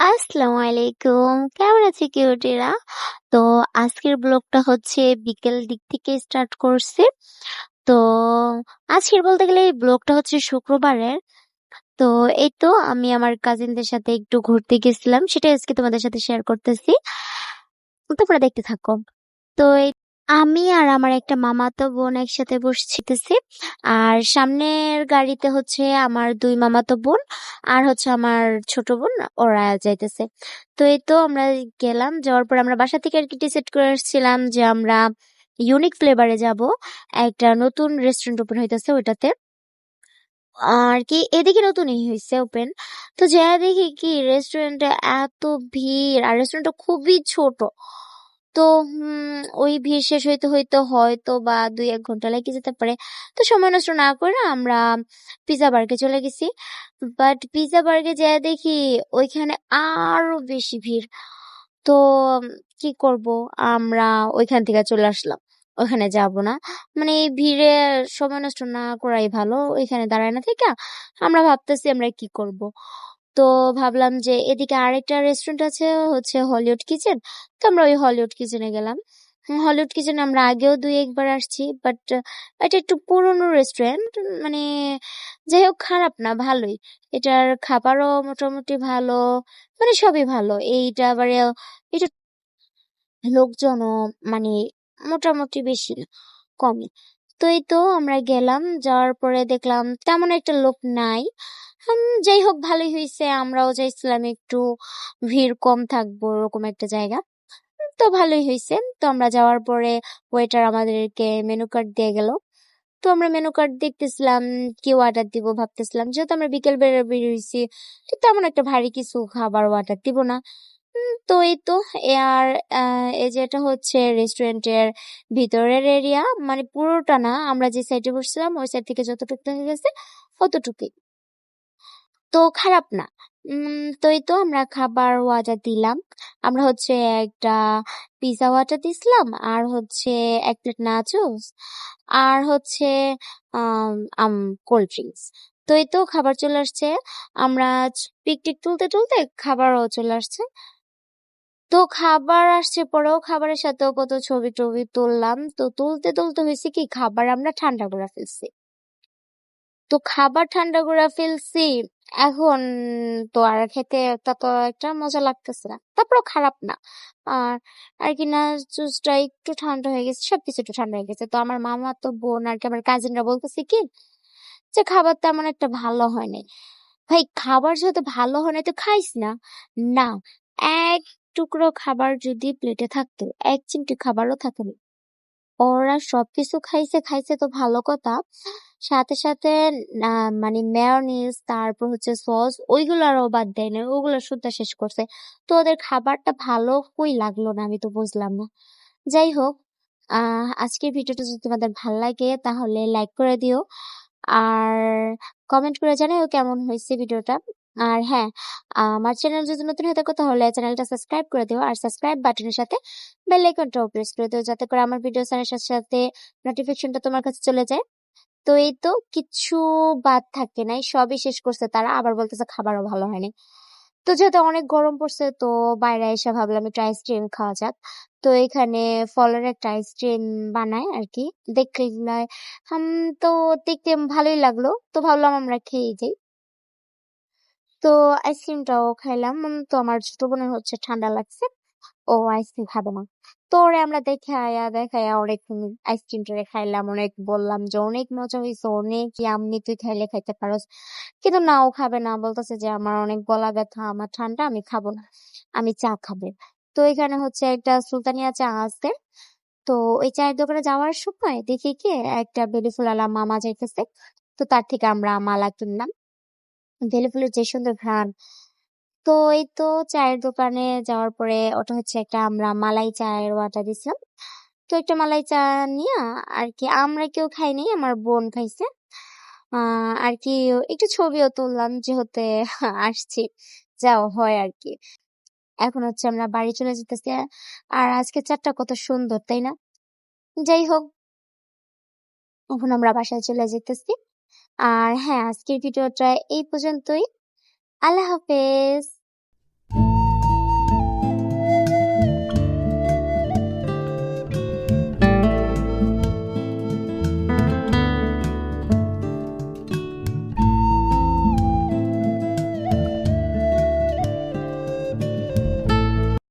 আসসালামু আলাইকুম। কেমন আছে কিউটিরা? তো আজকের ব্লগটা হচ্ছে বিকেল দিক থেকে স্টার্ট করছি। তো আজকের বলতে গেলে এই ব্লগটা হচ্ছে শুক্রবারের। তো এই তো আমি আমার কাজিনদের সাথে একটু ঘুরতে গেছিলাম। সেটাই আজকে তোমাদের সাথে শেয়ার করতেছি। তোমরা দেখতে থাকো। তো এই আমি আর আমার একটা মামাতো বোন একসাথে বসছিতেছি আর সামনের গাড়িতে হচ্ছে আমার দুই মামাতো বোন আর হচ্ছে আমার ছোট বোন, ওরা যাইতেছে। তো এই তো আমরা গেলাম, যাওয়ার পর আমরা বাসা থেকে আর কি ডিসাইড করে আসছিলাম যে আমরা ইউনিক ফ্লেভারে যাব। একটা নতুন রেস্টুরেন্ট ওপেন হইতেছে ওইটাতে। আর কি এদিকে নতুনই হয়েছে ওপেন তো যা দেখি কি রেস্টুরেন্টে এত ভিড়, আর রেস্টুরেন্টটা খুবই ছোট। তো ওই ভিড় শেষ হইতে হইতে হয়তো বা দুই, এক ঘণ্টা লেগে যেতে পারে। তো সময় নষ্ট না করে আমরা পিজা বার্গে চলে গেছি। বাট পিজা বার্গে যেয়ে দেখি ওইখানে আরও বেশি ভিড়। তো, কি করব? আমরা ওইখান থেকে চলে আসলাম। ওখানে যাব না। মানে এই ভিড়ে সময় নষ্ট না করাই ভালো। ওইখানে দাঁড়ায় না থেকে আমরা ভাবতেছি আমরা কি করব। তো ভাবলাম যে এদিকে আরেকটা রেস্টুরেন্ট আছে, হচ্ছে হলিউড কিচেন তো আমরা ওই হলিউড কিচেনে গেলাম। হলিউড কিচেন আমরা আগেও দুই একবার আসছি বাট এটা একটু পুরনো রেস্টুরেন্ট মানে যাই হোক খারাপ না, ভালোই। এটার খাবারও মোটামুটি ভালো মানে সবই ভালো। এইটা আবার এটা লোকজনও মানে মোটামুটি বেশি কমই। তো এই তো আমরা গেলাম, যাওয়ার পরে দেখলাম তেমন একটা লোক নাই। যাই হোক, ভালোই হয়েছে। আমরাও চাইছিলাম একটু ভিড় কম থাকব ওরকম একটা জায়গা। তো ভালোই হয়েছে। তো আমরা যাওয়ার পরে ওয়েটার আমাদেরকে মেনু কার্ড দিয়ে গেল। তো আমরা মেনু কার্ড দেখতেছিলাম কি অর্ডার দিব ভাবতেছিলাম। যেহেতু আমরা বিকেল বেড়ে বেরিয়েছি তেমন একটা ভারী কিছু খাবার অর্ডার দিব না। তো এই তো আর এই যে এটা হচ্ছে রেস্টুরেন্টের ভিতরের এরিয়া মানে পুরোটা না, আমরা যে সাইডে বসছিলাম, ওই সাইড থেকে যতটুকু দেখা গেছে, অতটুকুই। তো খারাপ না। উম তো আমরা খাবার অর্ডার দিলাম। আমরা হচ্ছে একটা পিজা অর্ডার দিছিলাম আর হচ্ছে এক প্লেট নাচোস আর হচ্ছে কোল্ড ড্রিঙ্কস তো এই তো খাবার চলে আসছে। আমরা পিক টিক তুলতে তুলতে খাবারও চলে আসছে। তো খাবার আসছে পরেও খাবারের সাথেও কত ছবি টবি তুললাম। তো তুলতে তুলতে হয়েছে কি, খাবার আমরা ঠান্ডা করে ফেলছি। তো খাবার ঠান্ডা করে ফেলছি এখন তো আর খেতে তত একটা মজা লাগতেছে না। তারপরেও খারাপ না। আর আর কি না, জুসটা একটু ঠান্ডা হয়ে গেছে, সবকিছু একটু ঠান্ডা হয়ে গেছে। তো আমার মামা তো বোন আর কি, আমার কাজিনরা বলতেছে কি যে, খাবার তেমন একটা ভালো হয়নি ভাই, খাবার যদি ভালো হয় না তো খাইস না। না, এক টুকরো খাবার যদি প্লেটে থাকতো, এক চিমটি খাবারও থাকবে ওরা সবকিছু খাইছে খাইছে তো ভালো কথা। সাথে সাথে মানে মেয়নিজ তারপর হচ্ছে সস ওইগুলো আরও বাদ দেয় না, ওগুলো শুদ্ধ শেষ করছে। তো ওদের খাবারটা ভালো কই লাগল না, আমি তো বুঝলাম না। যাই হোক আজকের ভিডিওটা যদি তোমাদের ভালো লাগে, তাহলে লাইক করে দিও। আর কমেন্ট করে জানাও কেমন হয়েছে ভিডিওটা। আর হ্যাঁ আমার চ্যানেল যদি নতুন হয়ে থাকো, তাহলে চ্যানেলটা সাবস্ক্রাইব করে দিও। আর সাবস্ক্রাইব বাটনের সাথে বেল আইকনটাও প্রেস করে দিও, যাতে করে আমার ভিডিও ছাড়ার সাথে সাথে নোটিফিকেশনটা তোমার কাছে চলে যায়। তো এই তো কিছু বাদ থাকে নাই, সবই শেষ করছে। তারা আবার বলতেছে খাবারও ভালো হয়নি। তো যেহেতু অনেক গরম পড়ছে, তো বাইরে এসে ভাবলাম একটু আইসক্রিম খাওয়া যাক। তো এখানে ফলের একটা আইসক্রিম বানায় আর কি দেখলে তো দেখতে ভালোই লাগল। তো ভাবলাম আমরা খেয়ে যাই। তো আইসক্রিমটাও খাইলাম। তো আমার ছোট বোনের হচ্ছে ঠান্ডা লাগছে। ও আইসক্রিম খাবে না। তো ওরে আমরা দেখে আয়া দেখায়া অনেক আইসক্রিমটা খাইলাম অনেক বললাম যে অনেক মজা হয়েছে অনেক ইয়াম্মি তুই খাইলে খাইতে পারো কিন্তু না, ও খাবে না, বলতেছে যে আমার অনেক গলা ব্যথা, আমার ঠান্ডা, আমি খাব না, আমি চা খাবে। তো এখানে হচ্ছে একটা সুলতানিয়া চা আছে। তো ওই চায়ের দোকানে যাওয়ার সময় দেখি কি একটা বেলি ফুলালা মামা যাইতেছে। তো তার থেকে আমরা মালা কিনলাম। বেলি ফুলের যে সুন্দর ঘ্রাণ তো এই তো চায়ের দোকানে যাওয়ার পরে ওটা হচ্ছে একটা আমরা মালাই চায়ের অর্ডার দিছিলাম। তো একটা মালাই চা নিয়ে আর কি আমরা কেউ খাইনি, আমার বোন খাইছে। আর কি একটু ছবিও তুললাম যেহেতু আসছি, যাও হয় আর কি এখন হচ্ছে আমরা বাড়ি চলে যেতেছি। আর আজকে চারটা কত সুন্দর, তাই না? যাই হোক, এখন আমরা বাসায় চলে যেতেছি। আর হ্যাঁ আজকের ভিডিওটা এই পর্যন্তই। আল্লাহ হাফেজ।